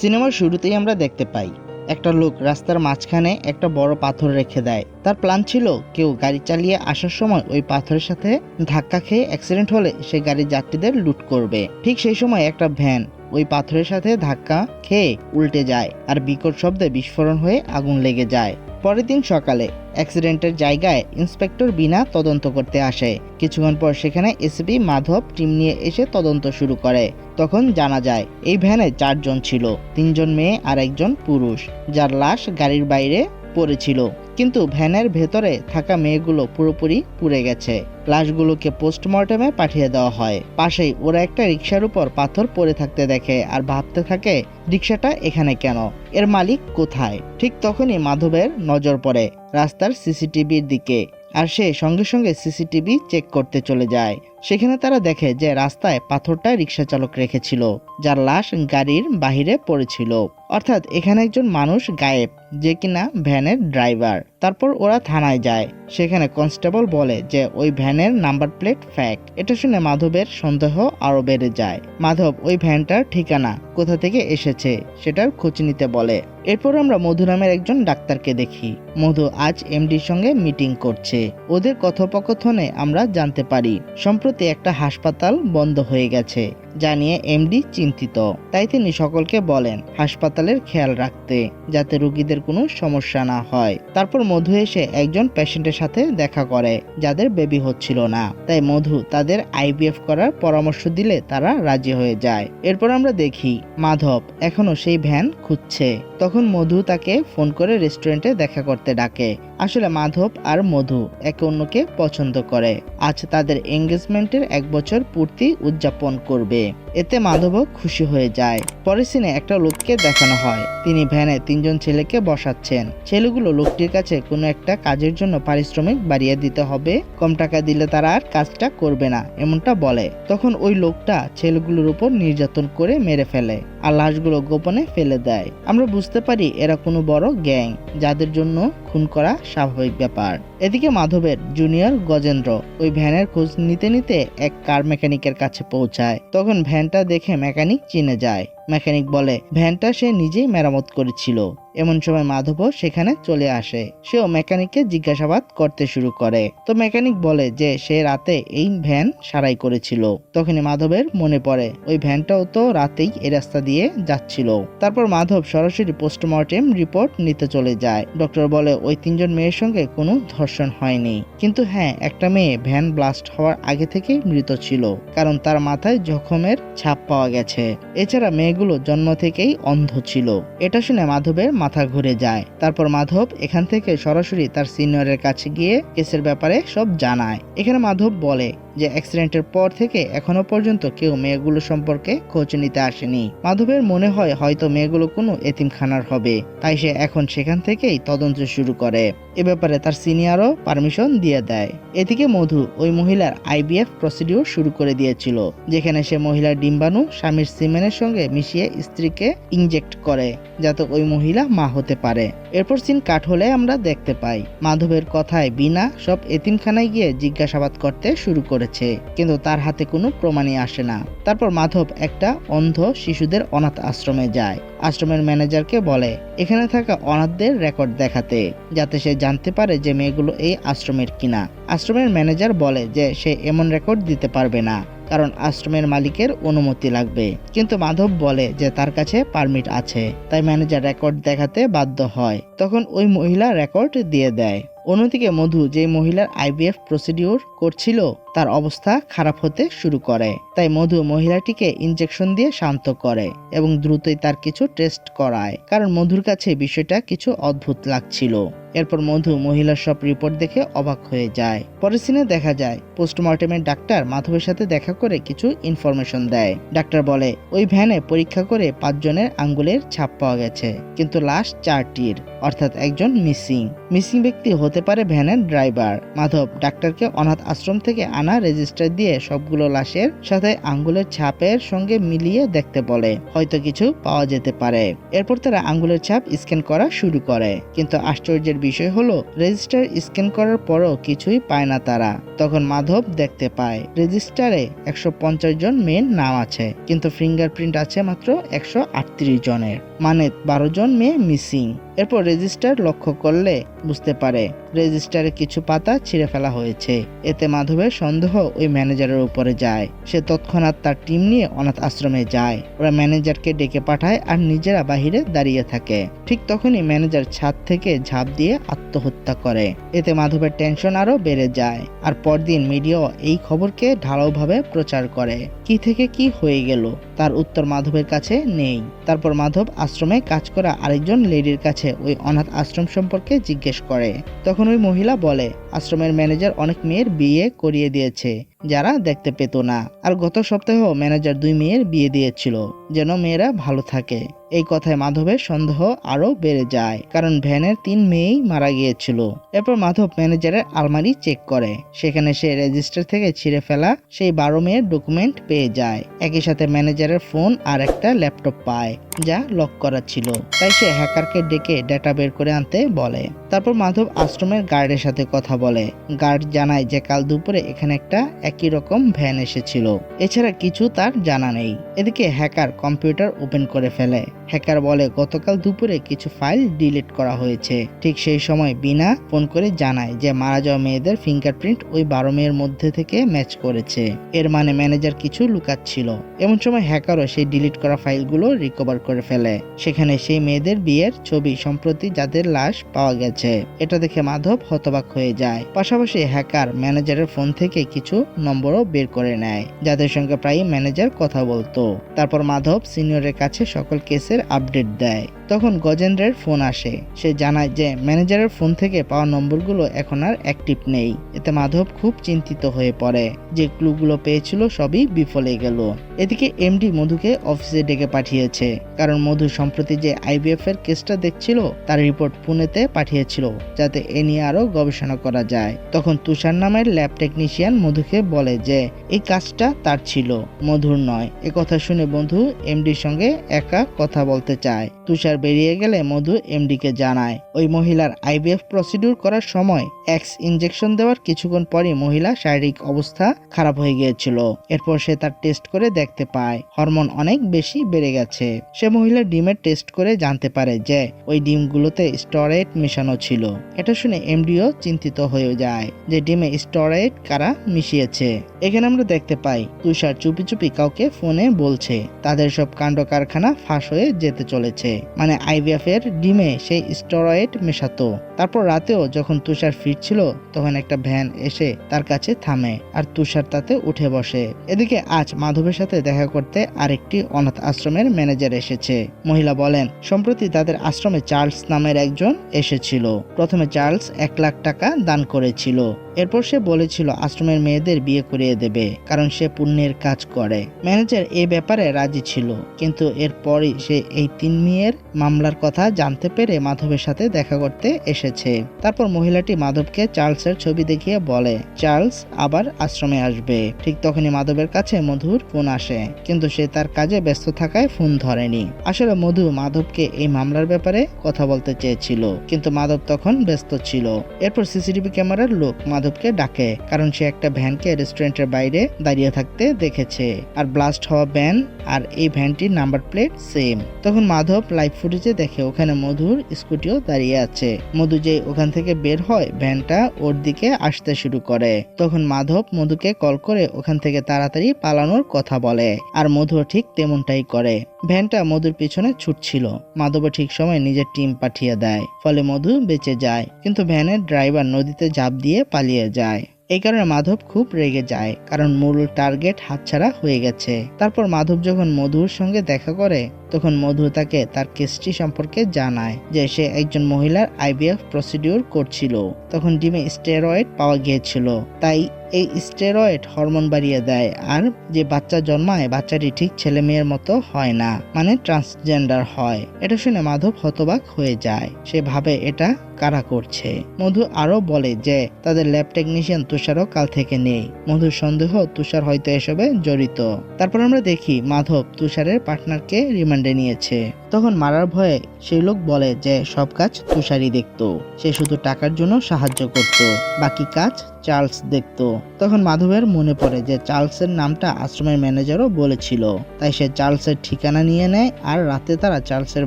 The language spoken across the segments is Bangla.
সিনেমার শুরুতেই আমরা দেখতে পাই, একটা লোক রাস্তার মাঝখানে একটা বড় পাথর রেখে দেয়। তার প্ল্যান ছিল কেউ গাড়ি চালিয়ে আসার সময় ওই পাথরের সাথে ধাক্কা খেয়ে অ্যাক্সিডেন্ট হলে সে গাড়ির যাত্রীদের লুট করবে। ঠিক সেই সময় একটা ভ্যান ওই পাথরের সাথে ধাক্কা খেয়ে উল্টে যায় আর বিকট শব্দে বিস্ফোরণ হয়ে আগুন লেগে যায়। পরের দিন সকালে অ্যাক্সিডেন্টের জায়গায় ইন্সপেক্টর বিনা তদন্ত করতে আসে। কিছুক্ষণ পর সেখানে এসপি মাধব টিম নিয়ে এসে তদন্ত শুরু করে। তখন জানা যায়, এই ভ্যানে চারজন ছিল, তিনজন মেয়ে আর একজন পুরুষ। যার লাশ গাড়ির বাইরে পড়েছিল। কিন্তু ভ্যানের ভেতরে থাকা মেয়েগুলো পুরোপুরি পুড়ে গেছে। লাশগুলোকে পোস্টমর্টমে পাঠিয়ে দেওয়া হয়। পাশেই ওরা একটা রিক্সার উপর পাথর পড়ে থাকতে দেখে আর ভাবতে থাকে রিক্সাটা এখানে কেন? এর মালিক কোথায়? ঠিক তখনই মাধবের নজর পড়ে রাস্তার সিসিটিভির দিকে। আর সে সঙ্গে সঙ্গে সিসিটিভি চেক করতে চলে যায়। সেখানে তারা দেখে যে রাস্তায় পাথরটা রিক্সা চালক রেখেছিল, যার লাশ গাড়ির বাহিরে পড়েছিল। অর্থাৎ এখানে একজন মানুষ গায়েব, যে কিনা ভ্যানের ড্রাইভার। তারপর ওরা থানায় যায়। সেখানে কনস্টেবল বলে যে ওই ভ্যানের নাম্বার প্লেট ফ্যাক এটা শুনে মাধবের সন্দেহ আরও বেড়ে যায়। মাধব, ওই ভ্যানটার ঠিকানা কোথা থেকে এসেছে সেটার খোঁজ নিতে বলে। এরপর আমরা মধু নামের একজন ডাক্তারকে দেখি। মধু আজ এমডির সঙ্গে মিটিং করছে। ওদের কথোপকথনে আমরা জানতে পারি। সম্প্রতি একটা হাসপাতাল বন্ধ হয়ে গেছে। যা নিয়ে এমডি চিন্তিত। তাই তিনি সকলকে বলেন, হাসপাতালের খেয়াল রাখতে, যাতে রোগীদের কোনো সমস্যা না হয়। তারপর মধু এসে একজন পেশেন্টের সাথে দেখা করে, যাদের বেবি হচ্ছিল না। তাই মধু তাদের আইভিএফ করার পরামর্শ দিলে তারা রাজি হয়ে যায়। এরপর আমরা দেখি, মাধব এখনও সেই ভ্যান খুঁজছে। তখন মধু তাকে ফোন করে রেস্টুরেন্টে দেখা করতে ডাকে। আসলে মাধব আর মধু একে অন্যকে পছন্দ করে। আজ তাদের এঙ্গেজমেন্টের এক বছর পূর্তি উদযাপন করবে। এতে মাধবও খুশি হয়ে যায়। পরের সিনে একটা লোককে দেখানো হয়। তিনি ভ্যানে তিনজন ছেলেকে বসাচ্ছেন। ছেলেগুলো লোকটির কাছে কোনো একটা কাজের জন্য পারিশ্রমিক বাড়িয়ে দিতে হবে। কম টাকা দিলে তারা আর কাজটা করবে না, এমনটা বলে। তখন ওই লোকটা ছেলেগুলোর উপর নির্যাতন করে মেরে ফেলে আর লাশগুলো গোপনে ফেলে দেয়। আমরা বুঝতে পারি এরা কোনো বড় গ্যাং, যাদের জন্য খুন করা স্বাভাবিক ব্যাপার। এদিকে মাধবের জুনিয়র গজেন্দ্র ওই ভ্যানের খোঁজ নিতে নিতে এক কার মেকানিকের কাছে পৌঁছায়। তখন ভ্যানটা দেখে মেকানিক চিনে যায়। মেকানিক বলে, ভ্যানটা সে নিজেই মেরামত করেছিল। এমন সময় মাধবও সেখানে চলে আসে। সেও মেকানিককে জিজ্ঞাসাবাদ করতে শুরু করে। তো মেকানিক বলে যে সে রাতে এই ভ্যান সারাই করেছিল। তখনই মাধবের মনে পড়ে, ওই ভ্যানটাও তো রাতেই এই রাস্তা দিয়ে যাচ্ছিল। তারপর মাধব সরাসরি পোস্টমর্টেম রিপোর্ট নিতে চলে যায়। ডক্টর বলে, ওই তিনজন মেয়ের সঙ্গে কোনো ধর্ষণ হয়নি। কিন্তু হ্যাঁ একটা মেয়ে ভ্যান ব্লাস্ট হওয়ার আগে থেকেই মৃত ছিল, কারণ তার মাথায় জখমের ছাপ পাওয়া গেছে। এছাড়া মেয়েগুলো জন্ম থেকেই অন্ধ ছিল। এটা শুনে মাধবের মাথা ঘুরে যায়। তারপর মাধব এখান থেকে সরাসরি তার সিনিয়রের কাছে গিয়ে কেসের ব্যাপারে সব জানায়। এখানে মাধব বলে যে, অ্যাক্সিডেন্টের পর থেকে এখনও পর্যন্ত কেউ মেয়েগুলো সম্পর্কে খোঁজ নিতে আসেনি। মাধবের মনে হয় হয়তো মেয়েগুলো কোনো এতিমখানার হবে। তাই সে এখন সেখান থেকেই তদন্ত শুরু করে। এ ব্যাপারে তার সিনিয়রও পারমিশন দিয়ে দেয়। এদিকে মধু ওই মহিলার আইবিএফ প্রসিডিউর শুরু করে দিয়েছিল, যেখানে সে মহিলার ডিম্বাণু স্বামীর সিমেনের সঙ্গে মিশিয়ে স্ত্রীকে ইনজেক্ট করে, যাতে ওই মহিলা মা হতে পারে। এরপর সিন কাট হলে আমরা দেখতে পাই, মাধবের কথায় বিনা সব এতিমখানায় গিয়ে জিজ্ঞাসাবাদ করতে শুরু করেছে, কিন্তু তার হাতে কোনো প্রমাণই আসে না। তারপর মাধব একটা অন্ধ শিশুদের অনাথ আশ্রমে যায়। আশ্রমের ম্যানেজারকে বলে, এখানে থাকা অনাথদের রেকর্ড দেখাতে, যাতে সে জানতে পারে যে মেয়েগুলো এই আশ্রমের কিনা। আশ্রমের ম্যানেজার বলে যে সে এমন রেকর্ড দিতে পারবে না, কারণ আশ্রমের মালিকের অনুমতি লাগবে। কিন্তু মাধব বলে যে তার কাছে পারমিট আছে, তাই ম্যানেজার রেকর্ড দেখাতে বাধ্য হয়। তখন ওই মহিলা রেকর্ড দিয়ে দেয়। অন্যদিকে মধু যে মহিলার আইভিএফ প্রসিডিউর করছিল, তার অবস্থা খারাপ হতে শুরু করে। তাই মধু মহিলাটিকে ইনজেকশন দিয়ে শান্ত করে এবং দ্রুতই তার কিছু টেস্ট করায়, কারণ মধুর কাছে বিষয়টা কিছু অদ্ভুত লাগছিল। এরপর মধু মহিলার সব রিপোর্ট দেখে অবাক হয়ে যায়। পরের সিনে দেখা যায় পোস্টমর্টেমের ডাক্তার মাধবের সাথে দেখা করে কিছু ইনফরমেশন দেয়। ডাক্তার বলে, ওই ভ্যানে পরীক্ষা করে পাঁচজনের আঙ্গুলের ছাপ পাওয়া গেছে, কিন্তু লাশ চারটির, অর্থাৎ একজন মিসিং মিসিং ব্যক্তি হতে পারে ভ্যানের ড্রাইভার মাধব ডাক্তারকে অনাথ আশ্রম থেকে আনা রেজিস্টার দিয়ে সবগুলো লাশের সাথে আঙ্গুলের ছাপের সঙ্গে মিলিয়ে দেখতে বলে, হয়তো কিছু পাওয়া যেতে পারে। এরপর তারা আঙ্গুলের ছাপ স্ক্যান করা শুরু করে, কিন্তু আশ্চর্যের বিষয় হলো, রেজিস্টার স্ক্যান করার পরও কিছুই পায় না তারা। তখন মাধব দেখতে পায়, রেজিস্টারে একশো পঞ্চাশ জন মেন নাম আছে, কিন্তু ফিঙ্গারপ্রিন্ট আছে মাত্র একশো আটত্রিশ জনের। মানে বারো জন মেয়ে মিসিং। এরপর রেজিস্টার লক্ষ্য করলে বুঝতে পারে, রেজিস্টারে কিছু পাতা ছিঁড়ে ফেলা হয়েছে। এতে মাধবের সন্দেহ ওই ম্যানেজারের উপরে যায়। সে তৎক্ষণাৎ তার টিম নিয়ে অনাথ আশ্রমে যায়। ওরা ম্যানেজারকে ডেকে পাঠায় আর নিজেরা বাহিরে দাঁড়িয়ে থাকে। ঠিক তখনই ম্যানেজার ছাদ থেকে ঝাঁপ দিয়ে আত্মহত্যা করে। এতে মাধবের টেনশন আরও বেড়ে যায়। আর পরদিন মিডিয়া এই খবরকে ঢালাওভাবে প্রচার করে। কি থেকে কি হয়ে গেল? তার উত্তর মাধবের কাছে নেই। তারপর মাধব আশ্রমে কাজ করা আরেকজন লেডির কাছে ওই অনাথ আশ্রম সম্পর্কে জিজ্ঞেস করে। তখন ওই মহিলা বলে, আশ্রমের ম্যানেজার অনেক মেয়ের বিয়ে করিয়ে দিয়েছে। যারা দেখতে পেত না। আর গত সপ্তাহেও ম্যানেজার দুই মেয়ের বিয়ে দিয়েছিল, যেন মেয়েরা ভালো থাকে। এই কথায় মাধবের সন্দেহ আরও বেড়ে যায়, কারণ ভ্যানের তিন মেয়েই মারা গিয়েছিল। এরপর মাধব ম্যানেজারের আলমারি চেক করে। সেখানে সে রেজিস্টার থেকে ছিঁড়ে ফেলা সেই বারো মেয়ের ডকুমেন্ট পেয়ে যায়। একই সাথে ম্যানেজারের ফোন আর একটা ল্যাপটপ পায়, যা লক করা ছিল। তাই সে হ্যাকারকে ডেকে ডেটা বের করে আনতে বলে। তারপর মাধব আশ্রমের গার্ডের সাথে কথা বলে। গার্ড জানায় যে কাল দুপুরে এখানে একটা একই রকম ভ্যান এসেছিল। এছাড়া কিছু তার জানা নেই। এদিকে হ্যাকার কম্পিউটার ওপেন করে ফেলে। হ্যাকার বলে, গতকাল দুপুরে কিছু ফাইল ডিলিট করা হয়েছে। ঠিক সেই সময় বিনা ফোন করে জানায় যে মারা যাওয়া মেয়েদের ফিঙ্গারপ্রিন্ট ওই বারো মেয়ের মধ্যে থেকে ম্যাচ করেছে। এর মানে ম্যানেজার কিছু লুকাচ্ছিল। এমন সময় হ্যাকারও সেই ডিলিট করা ফাইলগুলো রিকভার করে ফেলে। সেখানে সেই মেয়েদের বিয়ের ছবি সম্প্রতি যাদের লাশ পাওয়া গেছে। এটা দেখে মাধব হতবাক হয়ে যায়। পাশাপাশি হ্যাকার ম্যানেজারের ফোন থেকে কিছু নম্বরও বের করে নেয়, যাদের সঙ্গে প্রায় ম্যানেজার কথা বলতো। তারপর মাধব সিনিয়রের কাছে সকল কেসের আপডেট দেয়। তখন গজেন্দ্রের ফোন আসে। সে জানায় যে ম্যানেজারের ফোন থেকে পাওয়া নম্বরগুলো এখন আর অ্যাক্টিভ নেই। এতে মাধব খুব চিন্তিত হয়ে পড়ে। যে ক্লুগুলো পেয়েছিল সবই বিফলে গেল। এদিকে এমডি মধুকে অফিসে ডেকে পাঠিয়েছে। কারণ মধু সম্প্রতি যে আইবিএফ এর কেসটা দেখছিল, তার রিপোর্ট পুনেতে পাঠিয়েছিল যাতে এ নিয়ে আরও গবেষণা করা যায়। তখন তুষার নামের ল্যাব টেকনিশিয়ান মধুকে বলে যে, এই কাজটা তার ছিল, মধুর নয়। এ কথা শুনে বন্ধু এমডির সঙ্গে একা কথা বলতে চায়। তুষার বেরিয়ে গেলে মধু এমডিকে জানায়। ওই মহিলার আইভিএফ প্রসিডিউর করার সময় এক্স ইনজেকশন দেওয়ার কিছুক্ষণ পরই মহিলা শারীরিক অবস্থা খারাপ হয়ে গিয়েছিল। এরপর সে তার টেস্ট করে দেখতে পায়, হরমোন অনেক বেশি বেড়ে গেছে। সে মহিলা ডিমের টেস্ট করে জানতে পারে যে, ওই ডিমগুলোতে স্টরেট মেশানো ছিল। এটা শুনে এমডিও চিন্তিত হয়ে যায় যে ডিমে স্টরেট কারা মিশিয়েছে। এখানে আমরা দেখতে পাই, তুষার চুপি চুপি কাউকে ফোনে বলছে, তাদের সব কাণ্ড কারখানা ফাঁস হয়ে যেতে চলেছে। মানে আইভিএফ এর ডিমে সেই স্টোরয়েড মেশাতো। তারপর রাতেও যখন তুষার ফিরছিল, তখন একটা ভ্যান এসে তার কাছে থামে আর তুষার তাতে উঠে বসে। এদিকে আজ মাধবের সাথে দেখা করতে আরেকটি অনাথ আশ্রমের ম্যানেজার এসেছে। মহিলা বলেন, সম্প্রতি তাদের আশ্রমে চার্লস নামের একজন এসেছিল। প্রথমে চার্লস এক লাখ টাকা দান করেছিল। এরপর সে বলেছিল, আশ্রমের মেয়েদের বিয়ে করিয়ে দেবে, কারণ সে পুণ্যের কাজ করে। ম্যানেজার এই ব্যাপারে রাজি ছিল, কিন্তু এরপরই সে এই তিন মেয়ের মামলার কথা জানতে পেরে মাধবের সাথে দেখা করতে এসেছে। তারপর মহিলাটি মাধবকে চার্লসের ছবি দেখিয়ে বলে, চার্লস আবার আশ্রমে আসবে। ঠিক তখনই মাধবের কাছে মধুর ফোন আসে, কিন্তু সে তার কাজে ব্যস্ত থাকায় ফোন ধরেনি। আসলে মধু মাধবকে এই মামলার ব্যাপারে কথা বলতে চেয়েছিল, কিন্তু মাধব তখন ব্যস্ত ছিল। এরপর সিসিটিভি ক্যামেরার লোক মাধবকে ডাকে, কারণ সে একটা ভ্যানকে রেস্টুরেন্টের বাইরে দাঁড়িয়ে থাকতে দেখেছে। আর ব্লাস্ট হওয়া ভ্যান আর এই ভ্যানটির নাম্বার প্লেট সেম। তখন মাধব লাইভ ফুটেজে দেখে ওখানে মধুর স্কুটিও দাঁড়িয়ে আছে। মধু যে ওখান থেকে বের হয়, ভ্যানটা ওর দিকে আসতে শুরু করে। তখন মাধব মধুকে কল করে ওখান থেকে তাড়াতাড়ি পালানোর কথা বলে, আর মধু ঠিক তেমনটাই করে। ভ্যানটা মধুর পিছনে ছুটছিল। মাধব ঠিক সময় নিজের টিম পাঠিয়ে দেয়, ফলে মধু বেঁচে যায়। কিন্তু ভ্যানের ড্রাইভার নদীতে ঝাঁপ দিয়ে পালিয়ে যায়। এই কারণে মাধব খুব রেগে যায়, কারণ মূল টার্গেট হাতছাড়া হয়ে গেছে। তারপর মাধব যখন মধুর সঙ্গে দেখা করে তখন মধু তাকে তার কেসটি সম্পর্কে জানায় যে সে একজন মহিলার আইভিএফ প্রসিডিউর করছিল। তখন ডিমে স্টেরয়েড পাওয়া গিয়েছিল। তাই এই স্টেরয়েড হরমোন বাড়িয়ে দেয়। আর যে বাচ্চা জন্মায়, বাচ্চাটি ঠিক ছেলে মেয়ের মতো হয় না মানে ট্রান্সজেন্ডার হয়। এটা শুনে মাধব হতবাক হয়ে যায়। সে ভাবে এটা কারা করছে। মধু আরও বলে যে, তাদের ল্যাব টেকনিশিয়ান তুষারও কাল থেকে নেই। মধুর সন্দেহ তুষার হয়তো এসবে জড়িত। তারপর আমরা দেখি মাধব তুষারের পার্টনারকে রিমান্ডে নিয়েছে। তখন মারার ভয়ে সেই লোক বলে যে, সব কাজ তুষারই দেখতো। সে শুধু টাকার জন্য সাহায্য করত, বাকি কাজ চার্লস দেখতো। তখন মাধবের মনে পড়ে যে, চার্লসের নামটা আশ্রমের ম্যানেজারও বলেছিল। তাই সে চার্লসের ঠিকানা নিয়ে নেয় আর রাতে তারা চার্লসের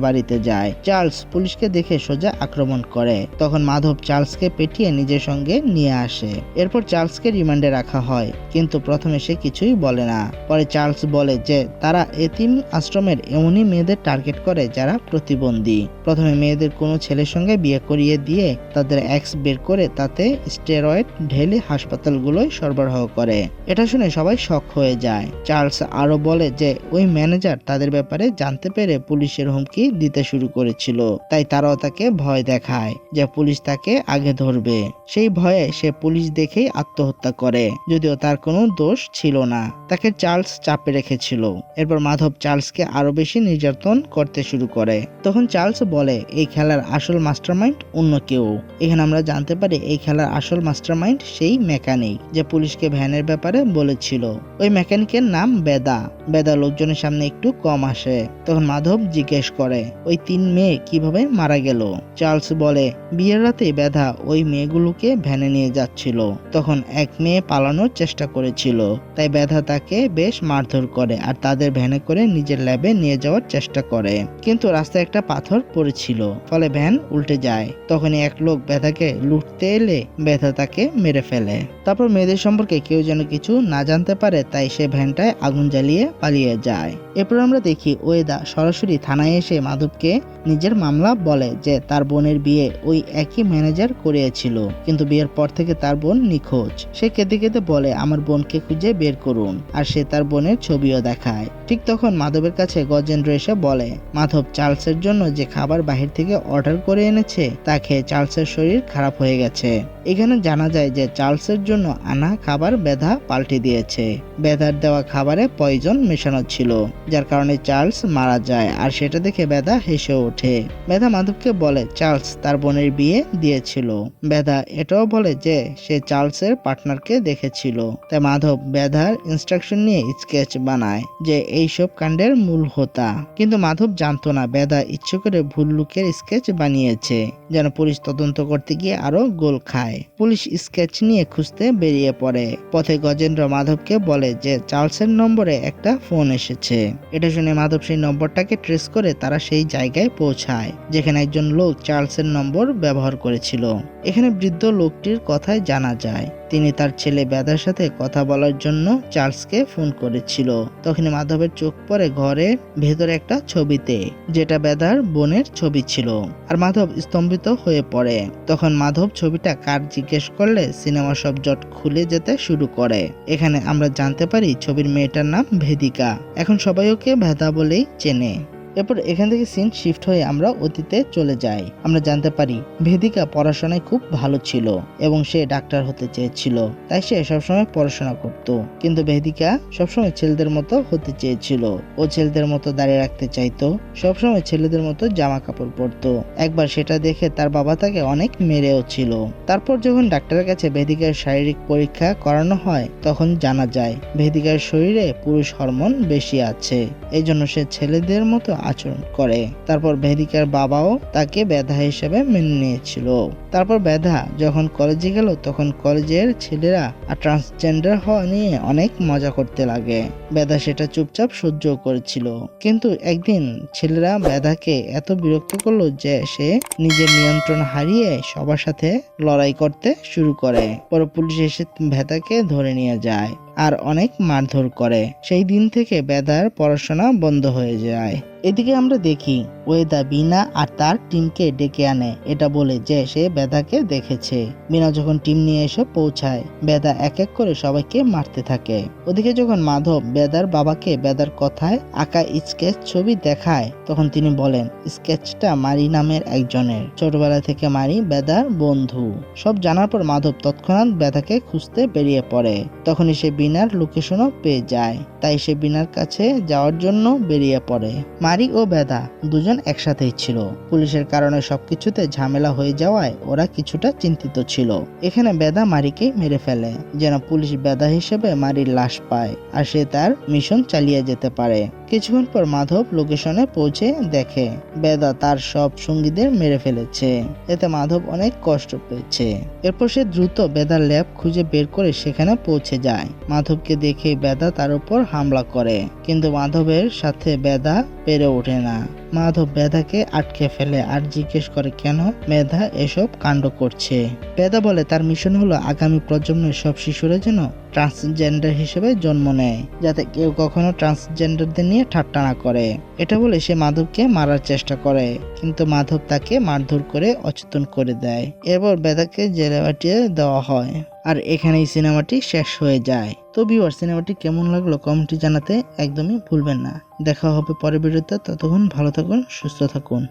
বাড়িতে যায়। চার্লস পুলিশকে দেখে সোজা আক্রমণ করে। তখন মাধব চার্লসকে পেটিয়ে নিজের সঙ্গে নিয়ে আসে। এরপর চার্লসকে রিমান্ডে রাখা হয়। কিন্তু প্রথমে সে কিছুই বলে না। পরে চার্লস বলে যে, তারা এতিম আশ্রমের এমনই মেয়েদের টার্গেট করে যারা প্রতিবন্ধী। প্রথমে মেয়েদের কোনো ছেলের সঙ্গে বিয়ে করিয়ে দিয়ে তাদের এক্স বের করে তাতে স্টেরয়েড ঢেলে হাসপাতালগুলোয় সরবরাহ করে। এটা শুনে সবাই শক হয়ে যায়। চার্লস আরও বলে যে, ওই ম্যানেজার তাদের ব্যাপারে জানতে পেরে পুলিশের হুমকি দিতে শুরু করেছিল। তাই তারাও তাকে ভয় দেখায় যে পুলিশ তাকে আগে ধরবে। সেই ভয়ে সে পুলিশ দেখেই আত্মহত্যা করে, যদিও তার কোনো দোষ ছিল না। তাকে চার্লস চাপে রেখেছিল। এরপর মাধব চার্লসকে আরও বেশি নির্যাতন করতে শুরু করে। তখন চার্লস বলে, এই খেলার আসল মাস্টারমাইন্ড অন্য কেউ। এখানে আমরা জানতে পারি, এই খেলার আসল মাস্টারমাইন্ড সেই মেকানিক যে পুলিশকে ভ্যানের ব্যাপারে বলেছিল। ওই মেকানিকের নাম বেদা। বেদা লোকজনের সামনে একটু কম আসে। তখন মাধব জিজ্ঞেস করে, ওই তিন মেয়ে কীভাবে মারা গেল? চার্লস বলে, বিয়ের রাতে বেদা ওই মেয়েগুলোকে ভ্যানে নিয়ে যাচ্ছিল। তখন এক মেয়ে পালানোর চেষ্টা করেছিল। তাই বেধা তাকে বেশ মারধর করে আর তাদের ভ্যানে করে নিজের ল্যাবে নিয়ে যাওয়ার চেষ্টা করে। কিন্তু রাস্তায় একটা পাথর পড়েছিল। ফলে ভ্যান উল্টে যায়। তখনই এক লোক বেধাকে লুটতে এলে বেধা তাকে মেরে ফেলে। তারপর মেয়েদের সম্পর্কে কেউ যেন কিছু না জানতে পারে, তাই সে ভ্যানটায় আগুন জ্বালিয়ে পালিয়ে যায়। এরপর আমরা দেখি ওয়েদা সরাসরি থানায় এসে মাধবকে নিজের মামলা বলে যে তার বোনের বিয়ে ওই একই ম্যানেজার করিয়েছিল। কিন্তু বিয়ের পর থেকে তার বোন নিখোঁজ। সে কেঁদে কেঁদে বলে, আমার বোনকে খুঁজে বের করুন। আর সে তার বোনের ছবিও দেখায়। ঠিক তখন মাধবের কাছে গজেন্দ্র এসে বলে মাধব চার্লসের জন্য যে খাবার বাহির থেকে অর্ডার করে এনেছে, তা খেয়ে চার্লসের শরীর খারাপ হয়ে গেছে। এখানে জানা যায় যে চার্লসের জন্য আনা খাবার বেধা পাল্টে দিয়েছে। বেধার দেওয়া খাবারে পয়জন মেশানো ছিল, যার কারণে চার্লস মারা যায় আর সেটা দেখে বেদা হেসে ওঠে। বেদা মাধবকে বলে, চার্লস তার বোনের বিয়ে দিয়েছিল। বেদা এটাও বলে যে সে চার্লসের পার্টনারকে দেখেছিল। তাই মাধব বেধার ইনস্ট্রাকশন নিয়ে স্কেচ বানায় যে এইসব কাণ্ডের মূল হোতা। কিন্তু মাধব জানতো না বেদা ইচ্ছে করে ভুল লুকের স্কেচ বানিয়েছে, যেন পুলিশ তদন্ত করতে গিয়ে আরও গোল খায়। পুলিশ স্কেচ নিয়ে খুঁজতে বেরিয়ে পড়ে। পথে গজেন্দ্র মাধবকে বলে যে চার্লসের নম্বরে একটা ফোন এসেছে। এটা শুনে মাধব সেই নম্বরটাকে ট্রেস করে তারা সেই জায়গায় পৌঁছায়, যেখানে একজন লোক চার্লসের নম্বর ব্যবহার করেছিল। এখানে বৃদ্ধ লোকটির কথায় জানা যায়। তিনি তার ছেলে বেদার সাথে কথা বলার জন্য চার্লসকে ফোন করেছিল। তখন মাধবের চোখ পড়ে ঘরের ভেতরে একটা ছবিতে, যেটা বেদার বোনের ছবি ছিল। আর মাধব স্তম্ভিত হয়ে পড়ে। তখন মাধব ছবিটা কার জিজ্ঞেস করলে সিনেমা সব জট খুলে যেতে শুরু করে। এখানে আমরা জানতে পারি ছবির মেয়েটার নাম ভেদিকা। এখন সবাই ওকে ভেদা বলেই চেনে। এরপর এখান থেকে সিন শিফট হয়ে আমরা অতীতে চলে যাই। আমরা জানতে পারি, ভেদিকা পড়াশোনায় খুব ভালো ছিল এবং সে ডাক্তার হতে চেয়েছিল, তাই সে সবসময় পড়াশোনা করত। কিন্তু ভেদিকা সবসময় ছেলেদের মতো হতে চেয়েছিল। ও ছেলেদের মতো দাঁড়িয়ে রাখতে চাইতো, সবসময় ছেলেদের মতো জামা কাপড় পরতো। একবার সেটা দেখে তার বাবা তাকে অনেক মেরেও ছিল। তারপর যখন ডাক্তারের কাছে ভেদিকার শারীরিক পরীক্ষা করানো হয়, তখন জানা যায়, ভেদিকার শরীরে পুরুষ হরমোন বেশি আছে। এই জন্য সে ছেলেদের মতো আচরণ করে। তারপর ভেদিকার বাবাও তাকে বেধা হিসেবে মেনে নিয়েছিল। তারপর ব্যধা যখন কলেজে গেল, তখন কলেজের ছেলেরা আর ট্রান্সজেন্ডার হওয়া নিয়ে অনেক মজা করতে লাগে। ব্যধা সেটা চুপচাপ সহ্য করেছিল। কিন্তু একদিন ছেলেরা ব্যধাকে এত বিরক্ত করল যে সে নিজের নিয়ন্ত্রণ হারিয়ে সবার সাথে লড়াই করতে শুরু করে। পরে পুলিশ এসে ভেদাকে ধরে নিয়ে যায় আর অনেক মারধর করে। সেই দিন থেকে বেদার পড়াশোনা বন্ধ হয়ে যায়। এদিকে আমরা দেখি ওয়েদা বিনা আর তার টিমকে ডেকে আনে। এটা বলে যে সে বেদাকে দেখেছে। বিনা যখন টিম নিয়ে এসে পৌঁছায়, বেদা এক এক করে সবাইকে মারতে থাকে। ওদিকে যখন মাধব বেদার বাবাকে বেদার কথায় আঁকা স্কেচ ছবি দেখায়, তখন তিনি বলেন, স্কেচটা মারি নামের একজনের। ছোটবেলা থেকে মারি বেদার বন্ধু। সব জানার পর মাধব তৎক্ষণাৎ বেদাকে খুঁজতে বেরিয়ে পড়ে। তখনই সে বিনার লোকেশনও পেয়ে যায়। তাই সে বিনার কাছে যাওয়ার জন্য বেরিয়ে পড়ে। মারি ও বেদা দুজন একসাথেই ছিল। পুলিশের কারণে সবকিছুতে ঝামেলা হয়ে যাওয়ায় ওরা কিছুটা চিন্তিত ছিল। এখানে বেদা মারিকে মেরে ফেলে, যেন পুলিশ বেদা হিসেবে মারির লাশ পায়, আর সে তার মিশন চালিয়ে যেতে পারে। কিছুক্ষণ পর মাধব লোকেশনে পৌঁছে দেখে, বেদা তার সব সঙ্গীদের মেরে ফেলেছে। এতে মাধব অনেক কষ্ট পেয়েছে। এরপর সে দ্রুত বেদার ল্যাব খুঁজে বের করে সেখানে পৌঁছে যায়। মাধবকে দেখে বেদা তার উপর হামলা করে, কিন্তু মাধবের সাথে বেদা পেরে ওঠে না। মাধব বেদাকে আটকে ফেলে আর জিজ্ঞেস করে, কেন মেধা এসব কাণ্ড করছে? বেদা বলে, তার মিশন হলো আগামী প্রজন্মের সব শিশুরা যেন ট্রান্সজেন্ডার হিসেবে জন্ম নেয়, যাতে কেউ কখনো ট্রান্সজেন্ডারদের নিয়ে ঠাট্টা না করে। এটা বলে সে মাধবকে মারার চেষ্টা করে, কিন্তু মাধব তাকে মারধর করে অচেতন করে দেয়। এরপর বেদাকে জেলে পাঠিয়ে দেওয়া হয় আর এখানেই সিনেমাটি শেষ হয়ে যায়। তো বিওয়ার সিনেমাটি কেমন লাগল কমেন্টে জানাতে একদমই ভুলবেন না। দেখা হবে পরের ভিডিওতে, ততক্ষণ ভালো থাকুন, সুস্থ থাকুন।